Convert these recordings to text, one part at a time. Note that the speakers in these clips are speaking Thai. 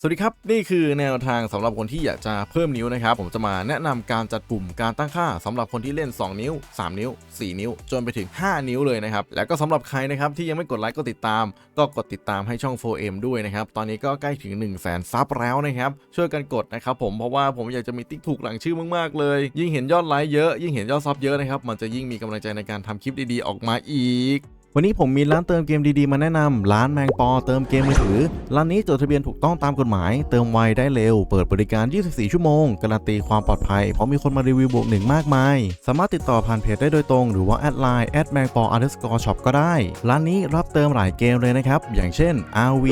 สวัสดีครับ นี่คือแนวทางสำหรับคนที่อยากจะเพิ่มนิ้วนะครับ ผมจะมาแนะนำการจัดปุ่มการตั้งค่าสำหรับคนที่เล่น 2 นิ้ว 3 นิ้ว 4 นิ้ว จนไปถึง 5 นิ้วเลยนะครับ แล้วก็สำหรับใครนะครับที่ยังไม่กดไลค์กดติดตาม ก็กดติดตามให้ช่อง 4M ด้วยนะครับ ตอนนี้ก็ใกล้ถึง 1 0 0 0 0แสนซับแล้วนะครับ ช่วยกันกดนะครับผมเพราะว่าผมอยากจะมีติ๊กถูกหลังชื่อมากๆเลย ยิ่งเห็นยอดไลค์เยอะ ยิ่งเห็นยอดซับเยอะนะครับมันจะยิ่งมีกำลังใจในการทำคลิปดีๆออกมาอีก วันนี้ผมมีร้านเติมเกมดีๆมาแนะนำร้านแมงปอเติมเกมมือถือ ร้านนี้จดทะเบียนถูกต้องตามกฎหมาย เติมไวได้เร็ว เปิดบริการ 24 ชั่วโมง การันตีความปลอดภัย เพราะมีคนมารีวิวบวกหนึ่งมากมาย สามารถติดต่อผ่านเพจได้โดยตรง หรือว่าแอดไลน์แอดแมงปอ underscore shop ก็ได้ ร้านนี้รับเติมหลายเกมเลยนะครับ อย่างเช่น RV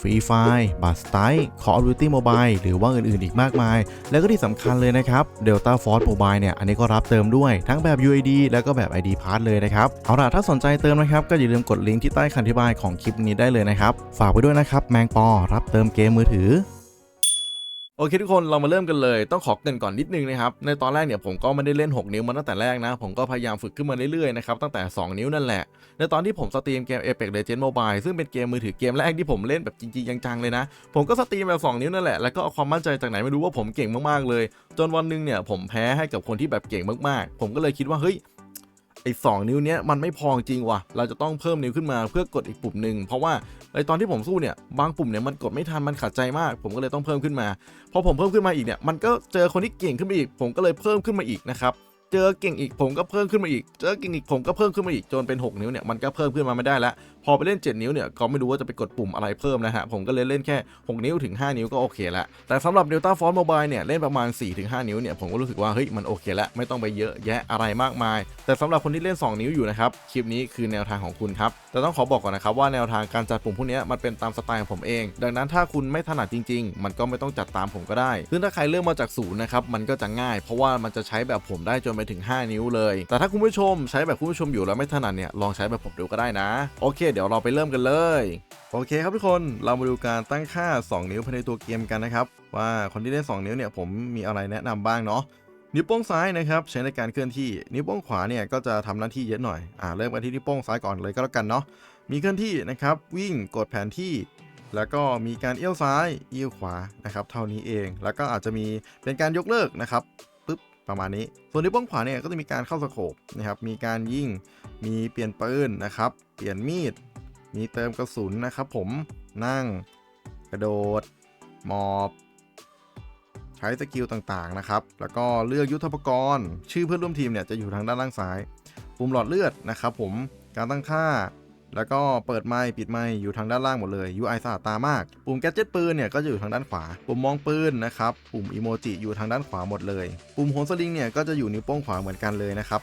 Free Fire b a s t i Call of Duty Mobile หรือว่าอื่นๆอีกมากมาย แล้วก็ที่สำคัญเลยนะครับ Delta Force Mobile เนี่ย อันนี้ก็รับเติมด้วย ทั้งแบบ UID แล้วก็แบบ ID Pass เลยนะครับ เอาล่ะ ถ้าสนใจเติมนะครับก็อย่าลืมกดลิงก์ที่ใต้คำอธิบายของคลิปนี้ได้เลยนะครับ ฝากไว้ด้วยนะครับ แมงปอรับเติมเกมมือถือโอเคทุกคนเรามาเริ่มกันเลยต้องขอเกินก่อนนิดนึงนะครับในตอนแรกเนี่ยผมก็ไม่ได้เล่น 6 นิ้วมาตั้งแต่แรกนะ ผมก็พยายามฝึกขึ้นมาเรื่อยๆนะครับตั้งแต่ 2 นิ้วนั่นแหละ ในตอนที่ผมสตรีมเกม Apex Legends Mobile ซึ่งเป็นเกมมือถือเกมแรกที่ผมเล่นแบบจริงๆจังๆเลยนะ ผมก็สตรีมแบบ 2 นิ้วนั่นแหละแล้วก็เอาความมั่นใจจากไหนไม่รู้ว่าผมเก่งมากๆเลย จนวันหนึงเนี่ยผมแพ้ให้กับคนที่แบบเก่งมากๆ ผมก็เลยคิดว่าเฮ้ย ไอ้สองนิ้วเนี้ยมันไม่พอจริงว่ะ เราจะต้องเพิ่มนิ้วขึ้นมาเพื่อกดอีกปุ่มหนึ่งเพราะว่าไอ้ตอนที่ผมสู้เนี่ยบางปุ่มเนี่ยมันกดไม่ทันมันขัดใจมาก ผมก็เลยต้องเพิ่มขึ้นมาพอผมเพิ่มขึ้นมาอีกเนี่ยมันก็เจอคนที่เก่งขึ้นมาอีก ผมก็เลยเพิ่มขึ้นมาอีกนะครับเจอเก่งอีกผมก็เพิ่มขึ้นมาอีก เจอเก่งอีกผมก็เพิ่มขึ้นมาอีกจนเป็น 6 นิ้วเนี่ยมันก็เพิ่มขึ้นมาไม่ได้แล้ว พอไปเล่น 7 นิ้วเนี่ยก็ไม่รู้ว่าจะไปกดปุ่มอะไรเพิ่มนะฮะ ผมก็เลยเล่นแค่ 6 นิ้วถึง 5 นิ้วก็โอเคละแต่สำหรับ Delta Force Mobile เนี่ยเล่นประมาณ 4-5 นิ้วเนี่ยผมก็รู้สึกว่าเฮ้ยมันโอเคแล้วไม่ต้องไปเยอะแยะอะไรมากมาย แต่สำหรับคนที่เล่น 2 นิ้วอยู่นะครับคลิปนี้คือแนวทางของคุณครับแต่ต้องขอบอกก่อนนะครับว่าแนวทางการจัดปุ่มพวกนี้มันเป็นตามสไตล์ของผมเอง ดังนั้นถ้าคุณไม่ถนัดจริง ๆ มันก็ไม่ต้องจัดตามผมก็ได้ซึ่งถ้าใครเริ่มมาจากศูนย์นะครับมันก็จะง่าย เพราะว่ามันจะใช้แบบผมได้จนไปถึง 5 นิ้วเลย แต่ถ้าคุณผู้ชมใช้แบบคุณผู้ชมอยู่แล้วไม่ถนัดเนี่ยลองใช้แบบผมดูก็ได้นะโอเคเดี๋ยวเราไปเริ่มกันเลย โอเคครับทุกคนเรามาดูการตั้งค่า 2 นิ้วภายในตัวเกมกันนะครับ ว่าคนที่เล่น 2 นิ้วเนี่ยผมมีอะไรแนะนำบ้างเนาะนิ้วโป้งซ้ายนะครับใช้ในการเคลื่อนที่ นิ้วโป้งขวาเนี่ยก็จะทำหน้าที่เยอะหน่อยอ่าเริ่มกันที่นิ้วโป้งซ้ายก่อนเลยก็แล้วกันเนาะมีเคลื่อนที่นะครับวิ่งกดแผนที่ แล้วก็มีการเอี้ยวซ้ายเอี้ยวขวานะครับเท่านี้เอง แล้วก็อาจจะมีเป็นการยกเลิกนะครับปึ๊บประมาณนี้ ส่วนนิ้วโป้งขวาเนี่ยก็จะมีการเข้าสโคปนะครับมีการยิงมีเปลี่ยนปืนนะครับเปลี่ยนมีด มีเติมกระสุนนะครับผมนั่ง กระโดดหมอบ ใช้สกิลต่างๆนะครับ แล้วก็เลือกยุทธปกรณ์ ชื่อเพื่อนร่วมทีมเนี่ยจะอยู่ทางด้านล่างซ้าย ปุ่มหลอดเลือดนะครับผมการตั้งค่า แล้วก็เปิดไมค์ปิดไมค์อยู่ทางด้านล่างหมดเลย UI สะอาดตามาก ปุ่มแกจ็ตปืนเนี่ยก็จะอยู่ทางด้านขวา ปุ่มมองปืนนะครับ ปุ่มอีโมจิอยู่ทางด้านขวาหมดเลย ปุ่มโหนสลิงเนี่ยก็จะอยู่นิ้วโป้งขวาเหมือนกันเลยนะครับ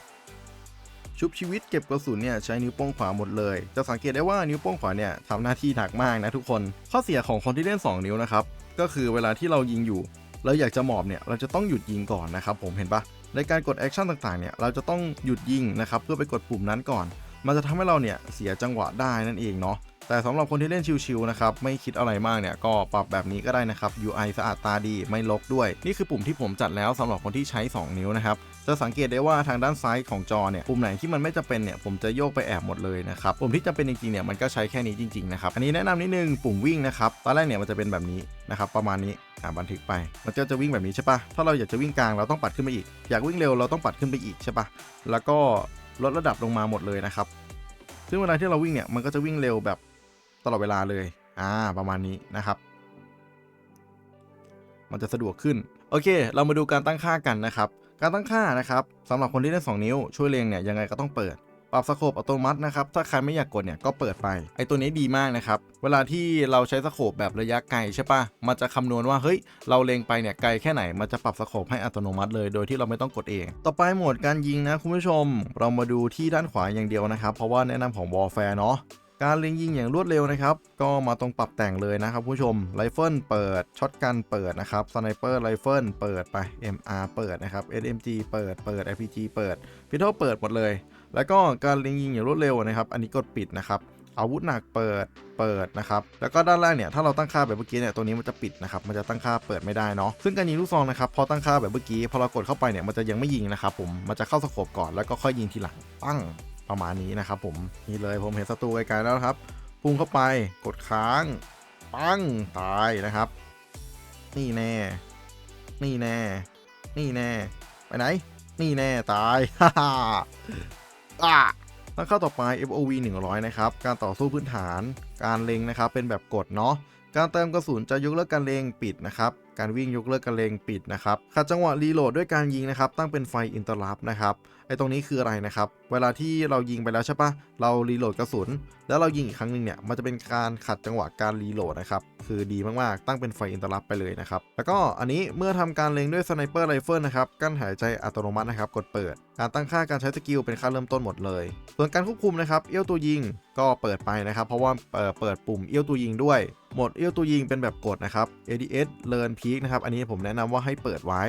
ชุบชีวิตเก็บกระสุนเนี่ยใช้นิ้วโป้งขวาหมดเลย จะสังเกตได้ว่านิ้วโป้งขวาเนี่ยทำหน้าที่หนักมากนะทุกคน ข้อเสียของคนที่เล่น 2 นิ้วนะครับ ก็คือเวลาที่เรายิงอยู่เราอยากจะหมอบเนี่ยเราจะต้องหยุดยิงก่อนนะครับผมเห็นปะในการกดแอคชั่นต่างๆเนี่ยเราจะต้องหยุดยิงนะครับเพื่อไปกดปุ่มนั้นก่อน มันจะทำให้เราเนี่ยเสียจังหวะได้นั่นเองเนาะแต่สำหรับคนที่เล่นชิวๆนะครับไม่คิดอะไรมากเนี่ยก็ปรับแบบนี้ก็ได้นะครับ UI สะอาดตาดีไม่ลกด้วย นี่คือปุ่มที่ผมจัดแล้วสำหรับคนที่ใช้ 2 นิ้วนะครับ จะสังเกตได้ว่าทางด้านซ้ายของจอเนี่ยปุ่มไหนที่มันไม่จำเป็นเนี่ยผมจะโยกไปแอบหมดเลยนะครับปุ่มที่จำเป็นจริงๆเนี่ยมันก็ใช้แค่นี้จริงๆนะครับอันนี้แนะนำนิดนึงปุ่มวิ่งนะครับตอนแรกเนี่ยมันจะเป็นแบบนี้นะครับประมาณนี้อ่าบันทึกไปมันก็จะวิ่งแบบนี้ใช่ปะถ้าเราอยากจะวิ่งกลางเราต้องปัดขึ้นไปอีก อยากวิ่งเร็วเราต้องปัดขึ้นไปอีกใช่ปะแล้วก็ลดระดับลงมาหมดเลยนะครับซึ่งเวลาที่เราวิ่งเนี่ยมันก็จะวิ่งเร็วแบบตลอดเวลาเลยอ่าประมาณนี้นะครับ มันจะสะดวกขึ้น โอเค เรามาดูการตั้งค่ากันนะครับ การตั้งค่านะครับสำหรับคนที่เล่น2นิ้วช่วยเล็งเนี่ยยังไงก็ต้องเปิด ปรับสโคปอัตโนมัตินะครับถ้าใครไม่อยากกดเนี่ยก็เปิดไป ไอตัวนี้ดีมากนะครับ เวลาที่เราใช้สโคปแบบระยะไกลใช่ปะมันจะคำนวณว่าเฮ้ยเราเล็งไปเนี่ยไกลแค่ไหนมันจะปรับสโคปให้อัตโนมัติเลยโดยที่เราไม่ต้องกดเอง ต่อไปโหมดการยิงนะคุณผู้ชม เรามาดูที่ด้านขวาอย่างเดียวนะครับเพราะว่าแนะนำของ Warfare เนาะ การเล็งยิงอย่างรวดเร็วนะครับ ก็มาตรงปรับแต่งเลยนะครับผู้ชมไรเฟิลเปิดช็อตกันเปิดนะครับสไนเปอร์ไรเฟิลเปิดไป MR เปิดนะครับ SMG เปิดเปิด RPG เปิดพิทเทิลเปิดหมดเลย แล้วก็การเล็งยิงอย่างรวดเร็วนะครับ อันนี้กดปิดนะครับอาวุธหนักเปิดเปิดนะครับ แล้วก็ด้านล่างเนี่ยถ้าเราตั้งค่าแบบเมื่อกี้เนี่ยตัวนี้มันจะปิดนะครับ มันจะตั้งค่าเปิดไม่ได้เนาะ ซึ่งการยิงลูกซองนะครับพอตั้งค่าแบบเมื่อกี้พอเรากดเข้าไปเนี่ยมันจะยังไม่ยิงนะครับผม มันจะเข้าสโคปก่อนแล้วก็ค่อยยิงทีหลัง ปั้ง ประมาณนี้นะครับผมนี่เลยผมเห็นศัตรูไกลๆแล้วครับพุ่งเข้าไปกดค้างปั้งตายนะครับ นี่แน่ นี่แน่ นี่แน่ ไปไหน นี่แน่ตายฮ่าฮ่าอะตั้งเข้าต่อไป FOV 100 นะครับ การต่อสู้พื้นฐาน การเล็งนะครับ เป็นแบบกดเนาะ การเติมกระสุนจะยกเลิกการเล็งปิดนะครับ การวิ่งยกเลิกการเลงปิดนะครับขัดจังหวะรีโหลดด้วยการยิงนะครับ ตั้งเป็นไฟอินเตอร์ลับนะครับไอ้ตรงนี้คืออะไรนะครับ เวลาที่เรายิงไปแล้วใช่ปะเรารีโหลดกระสุน แล้วเรายิงอีกครั้งหนึ่งเนี่ย มันจะเป็นการขัดจังหวะการรีโหลดนะครับ คือดีมากๆ ตั้งเป็นไฟอินเตอร์ลับไปเลยนะครับ แล้วก็อันนี้เมื่อทำการเล็งด้วยสไนเปอร์ไรเฟิลนะครับ กั้นหายใจอัตโนมัตินะครับ กดเปิด การตั้งค่าการใช้สกิลเป็นค่าเริ่มต้นหมดเลย ส่วนการควบคุมนะครับ เอี้ยวตัวยิงก็เปิดไปนะครับ เพราะว่าเปิดปุ่มเอี้ยวตัวยิงด้วย หมดเอี้ยวตัวยิงเป็นแบบกดนะครับ ADS Learn Peak นะครับ อันนี้ผมแนะนำว่าให้เปิดไว้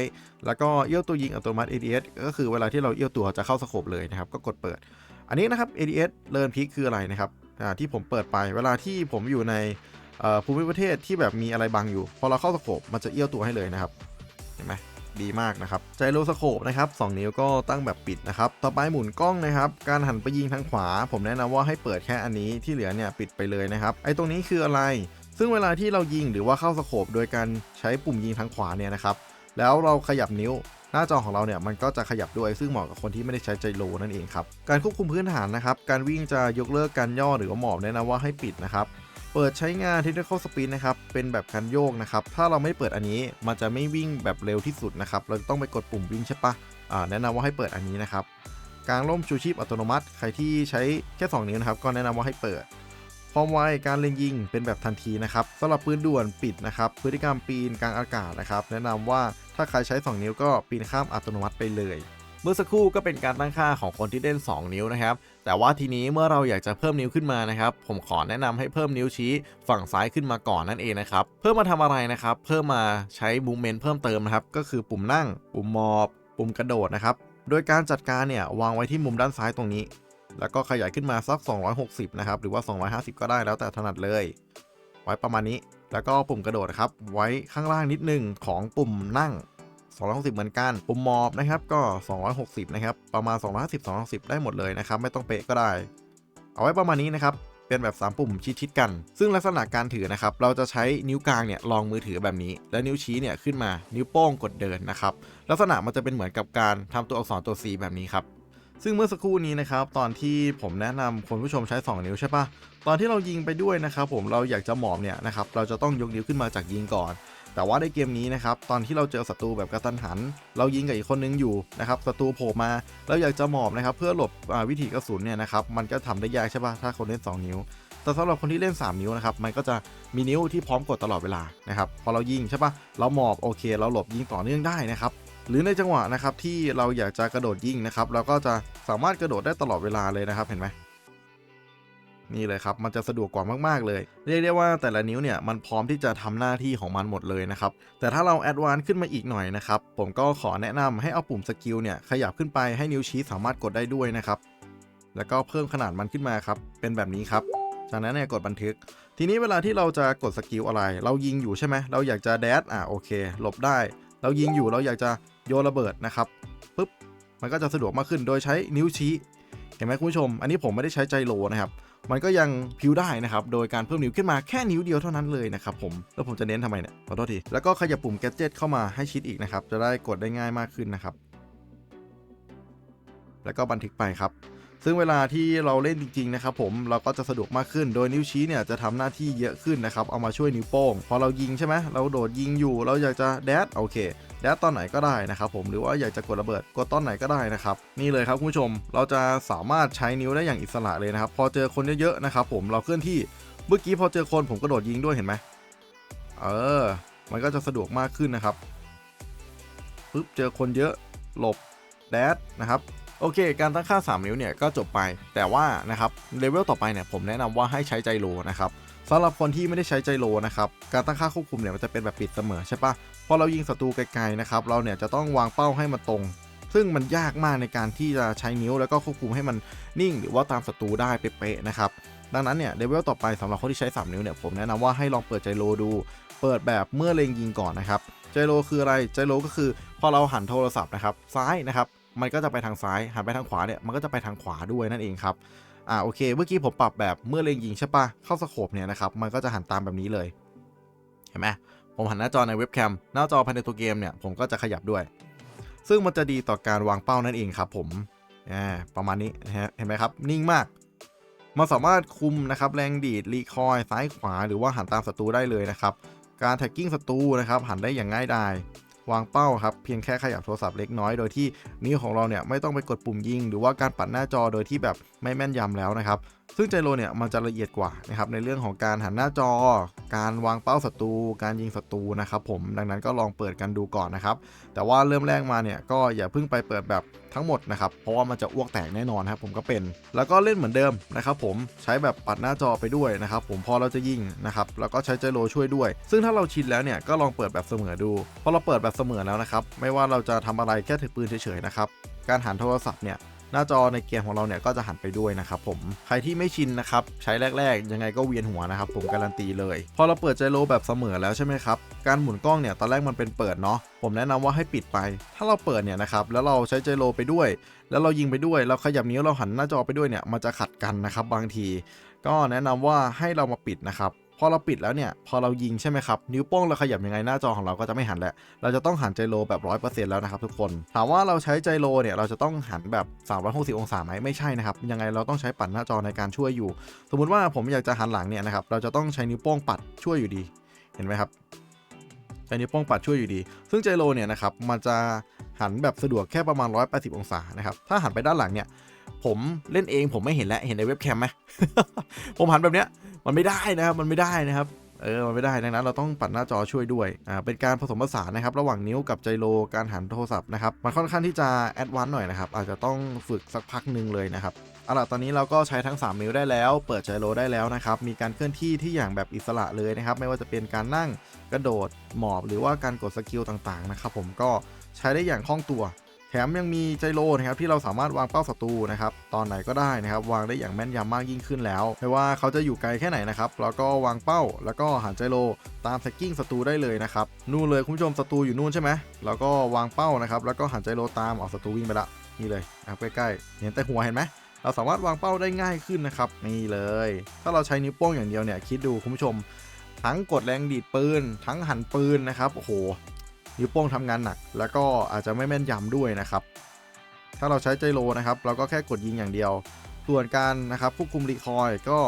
แล้วก็เอี้ยวตัวยิงอัตโนมัติ ADS ก็คือเวลาที่เราเอี้ยวตัวจะเข้าสโคปเลยนะครับ ก็กดเปิด อันนี้นะครับ ADS Learn Peak คืออะไรนะครับอ่าที่ผมเปิดไปเวลาที่ผมอยู่ในภูมิประเทศที่แบบมีอะไรบังอยู่ พอเราเข้าสโคปมันจะเอี้ยวตัวให้เลยนะครับ เห็นไหมดีมากนะครับไจโรสโคปนะครับ2นิ้วก็ตั้งแบบปิดนะครับ ต่อไปหมุนกล้องนะครับ การหันไปยิงทางขวา ผมแนะนำว่าให้เปิดแค่อันนี้ที่เหลือเนี่ยปิดไปเลยนะครับ ไอ้ตรงนี้คืออะไร ซึ่งเวลาที่เรายิงหรือว่าเข้าสโคปโดยการใช้ปุ่มยิงทางขวาเนี่ยนะครับ แล้วเราขยับนิ้วหน้าจอของเราเนี่ยมันก็จะขยับด้วยซึ่งเหมาะกับคนที่ไม่ได้ใช้ไจโรนั่นเองครับ การควบคุมพื้นฐานนะครับ การวิ่งจะยกเลิกการย่อหรือว่าหมอบแนะนำว่าให้ปิดนะครับเปิดใช้งาน Technical Speed นะครับ เป็นแบบการโยกนะครับ ถ้าเราไม่เปิดอันนี้ มันจะไม่วิ่งแบบเร็วที่สุดนะครับ เราต้องไปกดปุ่มวิ่งใช่ปะอ่าแนะนำว่าให้เปิดอันนี้นะครับ กางร่มชูชีพอัตโนมัติ ใครที่ใช้แค่ 2 นิ้วนะครับ ก็แนะนำว่าให้เปิด ความไวการเล็งยิงเป็นแบบทันทีนะครับสำหรับปืนด่วนปิดนะครับ พฤติกรรมปีนกลางอากาศนะครับ แนะนำว่าถ้าใครใช้ 2 นิ้วก็ปีนข้ามอัตโนมัติไปเลย เมื่อสักครู่ก็เป็นการตั้งค่าของคนที่เล่น 2 นิ้วนะครับ แต่ว่าทีนี้เมื่อเราอยากจะเพิ่มนิ้วขึ้นมานะครับ ผมขอแนะนำให้เพิ่มนิ้วชี้ฝั่งซ้ายขึ้นมาก่อนนั่นเองนะครับ เพิ่มมาทำอะไรนะครับ เพิ่มมาใช้มูเมนต์เพิ่มเติมนะครับ ก็คือปุ่มนั่ง ปุ่มมอบ ปุ่มกระโดดนะครับ โดยการจัดการเนี่ยวางไว้ที่มุมด้านซ้ายตรงนี้ แล้วก็ขยายขึ้นมาสัก 260 นะครับ หรือว่า 250 ก็ได้แล้วแต่ถนัดเลย ไว้ประมาณนี้ แล้วก็ปุ่มกระโดดครับ ไว้ข้างล่างนิดนึงของปุ่มนั่ง 260 เหมือนกัน ปุ่มมอบนะครับ ก็ 260 นะครับ ประมาณ 250 260 ได้หมดเลยนะครับ ไม่ต้องเป๊ะก็ได้ เอาไว้ประมาณนี้นะครับ เป็นแบบ 3 ปุ่มชิดๆกัน ซึ่งลักษณะการถือนะครับ เราจะใช้นิ้วกลางเนี่ยรองมือถือแบบนี้ แล้วนิ้วชี้เนี่ยขึ้นมา นิ้วโป้งกดเดินนะครับ ลักษณะมันจะเป็นเหมือนกับการทำตัวอักษรตัว C แบบนี้ครับ ซึ่งเมื่อสักครู่นี้นะครับ ตอนที่ผมแนะนำคุณผู้ชมใช้ 2 นิ้วใช่ปะตอนที่เรายิงไปด้วยนะครับผมเราอยากจะหมอบเนี่ยนะครับเราจะต้องยกนิ้วขึ้นมาจากยิงก่อน แต่ว่าในเกมนี้นะครับตอนที่เราเจอศัตรูแบบกระตันหัน เรายิงกับอีกคนนึงอยู่นะครับศัตรูโผล่มาเราอยากจะหมอบนะครับเพื่อหลบวิถีกระสุนเนี่ยนะครับมันก็ทำได้ยากใช่ปะถ้าคนเล่น 2 นิ้วแต่สำหรับคนที่เล่น 3 นิ้วนะครับมันก็จะมีนิ้วที่พร้อมกดตลอดเวลานะครับพอเรายิงใช่ปะเราหมอบโอเค เราหลบยิงต่อเนื่องได้นะครับ หรือในจังหวะนะครับที่เราอยากจะกระโดดยิงนะครับ เราก็จะสามารถกระโดดได้ตลอดเวลาเลยนะครับเห็นไหมนี่เลยครับ มันจะสะดวกกว่ามาก ๆ เลย เรียกได้ว่าแต่ละนิ้วเนี่ยมันพร้อมที่จะทำหน้าที่ของมันหมดเลยนะครับ แต่ถ้าเราแอดวานซ์ขึ้นมาอีกหน่อยนะครับ ผมก็ขอแนะนำให้เอาปุ่มสกิลเนี่ยขยับขึ้นไปให้นิ้วชี้สามารถกดได้ด้วยนะครับ แล้วก็เพิ่มขนาดมันขึ้นมาครับ เป็นแบบนี้ครับ จากนั้นเนี่ยกดบันทึก ทีนี้เวลาที่เราจะกดสกิลอะไร เรายิงอยู่ใช่ไหมเราอยากจะแดดอะโอเค หลบได้ เรายิงอยู่เราอยากจะ โยนระเบิดนะครับปุ๊บมันก็จะสะดวกมากขึ้นโดยใช้นิ้วชี้ เห็นไหมคุณผู้ชม อันนี้ผมไม่ได้ใช้ใจโลนะครับ มันก็ยังพิวได้นะครับ โดยการเพิ่มนิ้วขึ้นมาแค่นิ้วเดียวเท่านั้นเลยนะครับผม แล้วผมจะเน้นทำไมเนี่ย ขอโทษที แล้วก็ขยับปุ่มแกจิตเข้ามาให้ชิดอีกนะครับ จะได้กดได้ง่ายมากขึ้นนะครับ แล้วก็บันทึกไปครับ ซึ่งเวลาที่เราเล่นจริงๆนะครับผมเราก็จะสะดวกมากขึ้น โดยนิ้วชี้เนี่ยจะทำหน้าที่เยอะขึ้นนะครับเอามาช่วยนิ้วโป้ง พอเรายิงใช่ไหมเราโดดยิงอยู่เราอยากจะแดดโอเคแดดตอนไหนก็ได้นะครับผมหรือว่าอยากจะกดระเบิดกดตอนไหนก็ได้นะครับนี่เลยครับคุณผู้ชมเราจะสามารถใช้นิ้วได้อย่างอิสระเลยนะครับพอเจอคนเยอะๆนะครับผมเราเคลื่อนที่เมื่อกี้พอเจอคนผมกระโดดยิงด้วยเห็นไหมเออ มันก็จะสะดวกมากขึ้นนะครับปึ๊บเจอคนเยอะหลบแดดนะครับ โอเค การตั้งค่า 3 นิ้วเนี่ยก็จบไป แต่ว่านะครับเลเวลต่อไปเนี่ยผมแนะนำว่าให้ใช้ไจโรนะครับสำหรับคนที่ไม่ได้ใช้ไจโรนะครับการตั้งค่าควบคุมเนี่ยมันจะเป็นแบบปิดเสมอใช่ปะพอเรายิงศัตรูไกลๆนะครับเราเนี่ยจะต้องวางเป้าให้มันตรง ซึ่งมันยากมากในการที่จะใช้นิ้วแล้วก็ควบคุมให้มันนิ่ง หรือว่าตามศัตรูได้เป๊ะๆนะครับดังนั้นเนี่ยเลเวลต่อไปสำหรับคนที่ใช้ 3 นิ้วเนี่ยผมแนะนำว่าให้ลองเปิดไจโรดู เปิดแบบเมื่อเล็งยิงก่อนนะครับไจโรคืออะไรไจโรก็คือพอเราหันโทรศัพท์นะครับซ้ายนะครับ มันก็จะไปทางซ้ายหันไปทางขวาเนี่ยมันก็จะไปทางขวาด้วยนั่นเองครับอ่าโอเคเมื่อกี้ผมปรับแบบเมื่อเล็งยิงใช่ปะเข้าสโคปเนี่ยนะครับมันก็จะหันตามแบบนี้เลยเห็นไหมผมหันหน้าจอในเว็บแคมหน้าจอภายในตัวเกมเนี่ยผมก็จะขยับด้วย ซึ่งมันจะดีต่อการวางเป้านั่นเองครับ ผมอ่าประมาณนี้เห็นไหมครับ นิ่งมากมันสามารถคุมนะครับแรงดีดรีคอยซ้ายขวา หรือว่าหันตามศัตรูได้เลยนะครับการแท็กกิ้งศัตรูนะครับหันได้อย่างง่ายดาย วางเป้าครับเพียงแค่ขยับโทรศัพท์เล็กน้อยโดยที่นิ้วของเราเนี่ยไม่ต้องไปกดปุ่มยิง หรือว่าการปัดหน้าจอโดยที่แบบไม่แม่นยำแล้วนะครับซึ่งไจโรเนี่ยมันจะละเอียดกว่านะครับในเรื่องของการหันหน้าจอ การวางเป้าศัตรู การยิงศัตรูนะครับผมดังนั้นก็ลองเปิดกันดูก่อนนะครับ แต่ว่าเริ่มแรกมาเนี่ยก็อย่าเพิ่งไปเปิดแบบทั้งหมดนะครับ เพราะว่ามันจะอ้วกแตกแน่นอนครับผมก็เป็น แล้วก็เล่นเหมือนเดิมนะครับผมใช้แบบปัดหน้าจอไปด้วยนะครับผมพอเราจะยิงนะครับแล้วก็ใช้ไจโรช่วยด้วย ซึ่งถ้าเราชินแล้วเนี่ยก็ลองเปิดแบบเสมอดูพอเราเปิดแบบเสมอแล้วนะครับไม่ว่าเราจะทำอะไรแค่ถือปืนเฉยๆนะครับการหันโทรศัพท์เนี่ย หน้าจอในเกมของเราเนี่ยก็จะหันไปด้วยนะครับผมใครที่ไม่ชินนะครับใช้แรก ๆ ยังไงก็เวียนหัวนะครับผมการันตีเลย พอเราเปิดไจโรแบบเสมอแล้วใช่ไหมครับการหมุนกล้องเนี่ยตอนแรกมันเป็นเปิดเนาะผมแนะนำว่าให้ปิดไป ถ้าเราเปิดเนี่ยนะครับแล้วเราใช้ไจโรไปด้วย แล้วเรายิงไปด้วย เราขยับนิ้วเราหันหน้าจอไปด้วยเนี่ยมันจะขัดกันนะครับบางที ก็แนะนำว่าให้เรามาปิดนะครับ พอเราปิดแล้วเนี่ย พอเรายิงใช่ไหมครับ นิ้วโป้งเราขยับยังไงหน้าจอของเราก็จะไม่หันแหละ เราจะต้องหันไจโรแบบ 100%แล้วนะครับทุกคน ถามว่าเราใช้ไจโรเนี่ย เราจะต้องหันแบบ 360 องศาไหมไม่ใช่นะครับ ยังไงเราต้องใช้ปัดหน้าจอในการช่วยอยู่ สมมุติว่าผมอยากจะหันหลังเนี่ยนะครับ เราจะต้องใช้นิ้วโป้งปัดช่วยอยู่ดี เห็นไหมครับใช้นิ้วโป้งปัดช่วยอยู่ดี ซึ่งไจโรเนี่ยนะครับ มันจะหันแบบสะดวกแค่ประมาณ 180 องศานะครับ ถ้าหันไปด้านหลังเนี่ย ผมเล่นเองผมไม่เห็นแล้วเห็นในเว็บแคมไหมผมหันแบบเนี้ยมันไม่ได้นะครับมันไม่ได้นะครับเออมันไม่ได้ดังนั้นเราต้องปัดหน้าจอช่วยด้วยอ่าเป็นการผสมผสานนะครับ ระหว่างนิ้วกับไจโรการหันโทรศัพท์นะครับมันค่อนข้างที่จะแอดวานซ์หน่อยนะครับอาจจะต้องฝึกสักพักหนึ่งเลยนะครับเอาล่ะตอนนี้เราก็ใช้ทั้ง 3 นิ้วได้แล้ว เปิดไจโรได้แล้วนะครับ มีการเคลื่อนที่ที่อย่างแบบอิสระเลยนะครับ ไม่ว่าจะเป็นการนั่งกระโดดหมอบ หรือว่าการกดสกิลต่างๆนะครับผมก็ใช้ได้อย่างคล่องตัว มยังมีไจโรนะครับที่เราสามารถวางเป้าศัตรูนะครับตอนไหนก็ได้นะครับวางได้อย่างแม่นยำมากยิ่งขึ้นแล้วไม่ว่าเขาจะอยู่ไกลแค่ไหนนะครับเราก็วางเป้า แล้วก็หันไจโรตามแท็กกิ้งศัตรูได้เลยนะครับนู่นเลยคุณผู้ชมศัตรูอยู่นู่นใช่ไหมเราก็วางเป้านะครับแล้วก็หันไจโรตามออกศัตรูวิ่งไปละนี่เลยนะครับใกล้ๆเห็นแต่หัวเห็นไหมเราสามารถวางเป้าได้ง่ายขึ้นนะครับนี่เลย ถ้าเราใช้นิ้วโป้งอย่างเดียวเนี่ยคิดดูคุณผู้ชม ทั้งกดแรงดีดปืน ทั้งหันปืนนะครับโอ้โห นิ้วโป้งทำงานหนัก แล้วก็อาจจะไม่แม่นยำด้วยนะครับ ถ้าเราใช้ไจโรนะครับ เราก็แค่กดยิงอย่างเดียว ส่วนการนะครับควบคุมรีคอยก็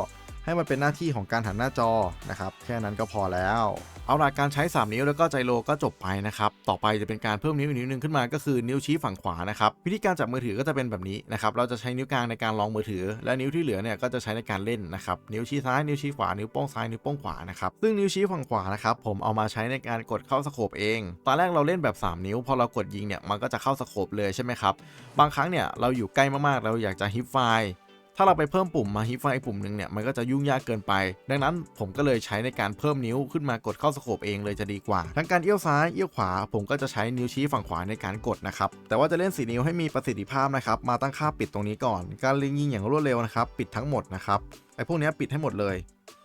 ให้มันเป็นหน้าที่ของการหันหน้าจอนะครับ แค่นั้นก็พอแล้ว เอาละการใช้ 3 นิ้วแล้วก็ไจโรก็จบไปนะครับ ต่อไปจะเป็นการเพิ่มนิ้วอีกนิ้วหนึงขึ้นมาก็คือนิ้วชี้ฝั่งขวานะครับ วิธีการจับมือถือก็จะเป็นแบบนี้นะครับ เราจะใช้นิ้วกลางในการลองมือถือ และนิ้วที่เหลือเนี่ยก็จะใช้ในการเล่นนะครับ นิ้วชี้ซ้าย นิ้วชี้ขวา นิ้วโป้งซ้าย นิ้วโป้งขวานะครับ ซึ่งนิ้วชี้ฝั่งขวานะครับ ผมเอามาใช้ในการกดเข้าสโคปเอง ตอนแรกเราเล่นแบบ 3 นิ้ว พอเรากดยิงเนี่ย มันก็จะเข้าสโคปเลยใช่ไหมครับ บางครั้งเนี่ย เราอยู่ใกล้มากๆ เราอยากจะฮิปไฟล์ ถ้าเราไปเพิ่มปุ่มมาฮิปไฟปุ่มหนึ่งเนี่ยมันก็จะยุ่งยากเกินไป ดังนั้นผมก็เลยใช้ในการเพิ่มนิ้วขึ้นมากดเข้าสโคปเองเลยจะดีกว่า ทั้งการเอี้ยวซ้ายเอี้ยวขวา ผมก็จะใช้นิ้วชี้ฝั่งขวาในการกดนะครับแต่ว่าจะเล่นสีนิ้วให้มีประสิทธิภาพนะครับมาตั้งค่าปิดตรงนี้ก่อน การเล็งยิงอย่างรวดเร็วนะครับปิดทั้งหมดนะครับไอ้พวกนี้ปิดให้หมดเลย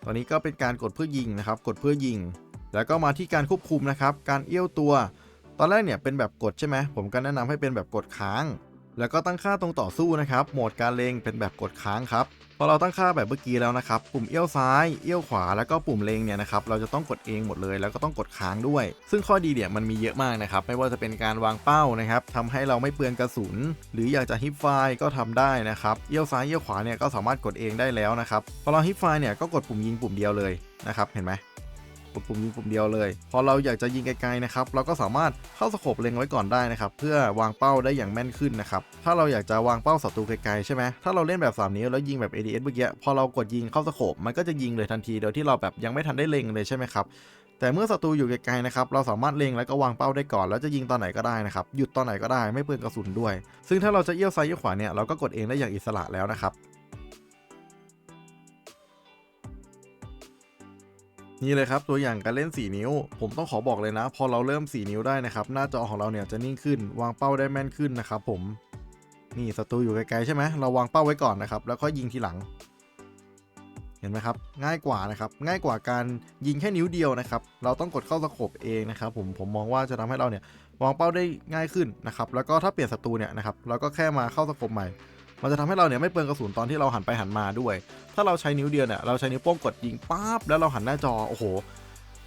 ตอนนี้ก็เป็นการกดเพื่อยิงนะครับกดเพื่อยิง แล้วก็มาที่การควบคุมนะครับการเอี้ยวตัว ตอนแรกเนี่ยเป็นแบบกดใช่ไหมผมก็แนะนำให้เป็นแบบกดค้าง แล้วก็ตั้งค่าตรงต่อสู้นะครับ โหมดการเลงเป็นแบบกดค้างครับ พอเราตั้งค่าแบบเมื่อกี้แล้วนะครับ ปุ่มเอี้ยวซ้าย เอี้ยวขวา แล้วก็ปุ่มเลงเนี่ยนะครับ เราจะต้องกดเองหมดเลย แล้วก็ต้องกดค้างด้วย ซึ่งข้อดีเนี่ยมันมีเยอะมากนะครับ ไม่ว่าจะเป็นการวางเป้านะครับทำให้เราไม่เปลืองกระสุน หรืออยากจะฮิปไฟก็ทำได้นะครับ เอี้ยวซ้าย เอี้ยวขวาเนี่ยก็สามารถกดเองได้แล้วนะครับ พอเราฮิปไฟเนี่ยก็กดปุ่มยิงปุ่มเดียวเลยนะครับ เห็นไหม กดปุ่มยิงปุ่มเดียวเลย พอเราอยากจะยิงไกลๆนะครับเราก็สามารถเข้าสโคปเล็งไว้ก่อนได้นะครับเพื่อวางเป้าได้อย่างแม่นขึ้นนะครับถ้าเราอยากจะวางเป้าศัตรูไกลๆใช่ไหมถ้าเราเล่นแบบ 3 นิ้วแล้วยิงแบบ ADS เมื่อกี้พอเรากดยิงเข้าสโคปมันก็จะยิงเลยทันทีโดยที่เราแบบยังไม่ทันได้เล็งเลยใช่ไหมครับแต่เมื่อศัตรูอยู่ไกลๆนะครับ เราสามารถเล็งแล้วก็วางเป้าได้ก่อน แล้วจะยิงตอนไหนก็ได้นะครับ หยุดตอนไหนก็ได้ไม่เปลืองกระสุนด้วย ซึ่งถ้าเราจะเอี้ยวซ้ายเอี้ยวขวาเนี่ย เราก็กดเองได้อย่างอิสระแล้วนะครับ นี่เลยครับตัวอย่างการเล่น 4 นิ้ว ผมต้องขอบอกเลยนะ พอเราเริ่ม 4 นิ้วได้นะครับ หน้าจอของเราเนี่ยจะนิ่งขึ้น วางเป้าได้แม่นขึ้นนะครับผม นี่ศัตรูอยู่ไกลๆใช่ไหมเราวางเป้าไว้ก่อนนะครับ แล้วก็ยิงทีหลัง เห็นไหมครับ ง่ายกว่านะครับ ง่ายกว่าการยิงแค่นิ้วเดียวนะครับ เราต้องกดเข้าสโคปเองนะครับ ผม ผมมองว่าจะทำให้เราเนี่ยวางเป้าได้ง่ายขึ้นนะครับ แล้วก็ถ้าเปลี่ยนศัตรูเนี่ยนะครับ เราก็แค่มาเข้าสโคปใหม่ มันจะทำให้เราเนี่ยไม่เปลืองกระสุนตอนที่เราหันไปหันมาด้วย ถ้าเราใช้นิ้วเดียวเนี่ยเราใช้นิ้วโป้งกดยิงปั๊บแล้วเราหันหน้าจอโอ้โห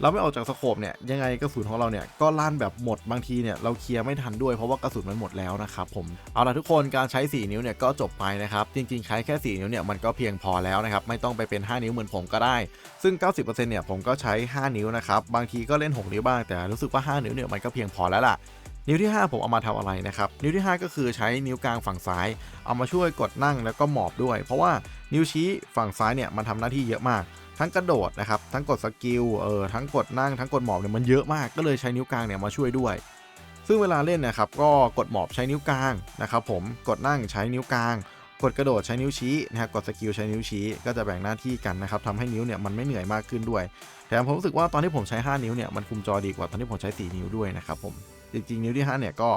เราไม่ออกจากสโคปเนี่ยยังไงกระสุนของเราเนี่ยก็ลั่นแบบหมดบางทีเนี่ยเราเคลียร์ไม่ทันด้วยเพราะว่ากระสุนมันหมดแล้วนะครับผมเอาล่ะทุกคนการใช้ 4 นิ้วเนี่ยก็จบไปนะครับจริงๆใช้แค่ 4 นิ้วเนี่ยมันก็เพียงพอแล้วนะครับไม่ต้องไปเป็น 5 นิ้วเหมือนผมก็ได้ ซึ่ง 90%เนี่ยผมก็ใช้ 5 นิ้วนะครับบางทีก็เล่น 6 นิ้วบ้างแต่รู้สึกว่า 5 นิ้วเนี่ยมันก็เพียงพอแล้วล่ะ นิ้วที่ 5 ผมเอามาทำอะไรนะครับ นิ้วที่ 5 ก็คือใช้นิ้วกลางฝั่งซ้าย เอามาช่วยกดนั่งแล้วก็หมอบด้วย เพราะว่านิ้วชี้ฝั่งซ้ายเนี่ยมันทำหน้าที่เยอะมาก ทั้งกระโดดนะครับ ทั้งกดสกิล เออ ทั้งกดนั่ง ทั้งกดหมอบเนี่ยมันเยอะมาก ก็เลยใช้นิ้วกลางเนี่ยมาช่วยด้วย ซึ่งเวลาเล่นนะครับ ก็กดหมอบใช้นิ้วกลางนะครับ ผม กดนั่งใช้นิ้วกลาง กดกระโดดใช้นิ้วชี้นะครับ กดสกิลใช้นิ้วชี้ ก็จะแบ่งหน้าที่กันนะครับทำให้นิ้วเนี่ยมันไม่เหนื่อยมากขึ้นด้วย แถมผมรู้สึกว่าตอนที่ผมใช้ 5 นิ้วเนี่ยมันคุมจอดีกว่าตอนที่ผมใช้ 4 นิ้วด้วยนะครับผม จริงๆนิ้วที่5เนี่ยก็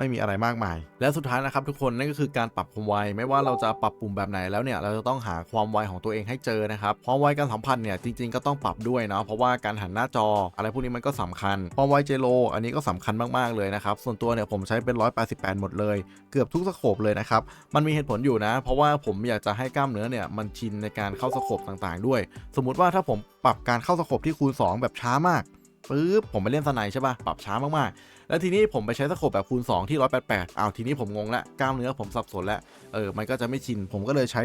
ไม่มีอะไรมากมาย และสุดท้ายนะครับทุกคนนั่นก็คือการปรับความไว ไม่ว่าเราจะปรับปุ่มแบบไหนแล้วเนี่ยเราจะต้องหาความไวของตัวเองให้เจอนะครับความไวการสัมพันธ์เนี่ยจริงๆก็ต้องปรับด้วยเนาะเพราะว่าการหันหน้าจอ อะไรพวกนี้มันก็สำคัญ ความไวเจโล อันนี้ก็สำคัญมากๆเลยนะครับส่วนตัวเนี่ยผมใช้เป็น 188 หมดเลย เกือบทุกสโคปเลยนะครับมันมีเหตุผลอยู่นะ เพราะว่าผมอยากจะให้กล้ามเนื้อเนี่ยมันชินในการเข้าสโคปต่างๆ ด้วย สมมุติว่าถ้าผมปรับการเข้าสโคปที่คูณ 2 แบบช้ามาก ปึ๊บผมไปเล่นสไนใช่ปะปรับช้ามากๆ แล้วทีนี้ผมไปใช้สโคปแบบคูณ 2 ที่ 188อ้าวทีนี้ผมงงละกล้ามเนื้อผมสับสนแล้วเออมันก็จะไม่ชิน ผมก็เลยใช้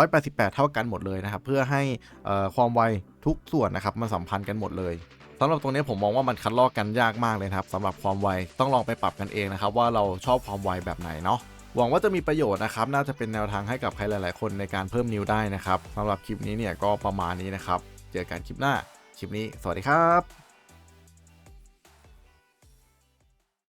188 เท่ากันหมดเลยนะครับเพื่อให้ความไวทุกส่วนนะครับมันสัมพันธ์กันหมดเลยสำหรับตรงนี้ผมมองว่ามันคัดลอกกันยากมากเลยครับสำหรับความไวต้องลองไปปรับกันเองนะครับว่าเราชอบความไวแบบไหนเนาะหวังว่าจะมีประโยชน์นะครับ น่าจะเป็นแนวทางให้กับใครหลาย ๆ คนในการเพิ่มนิ้วได้นะครับสำหรับคลิปนี้เนี่ยก็ประมาณนี้นะครับ เจอกันคลิปหน้า คลิปนี้ สวัสดีครับ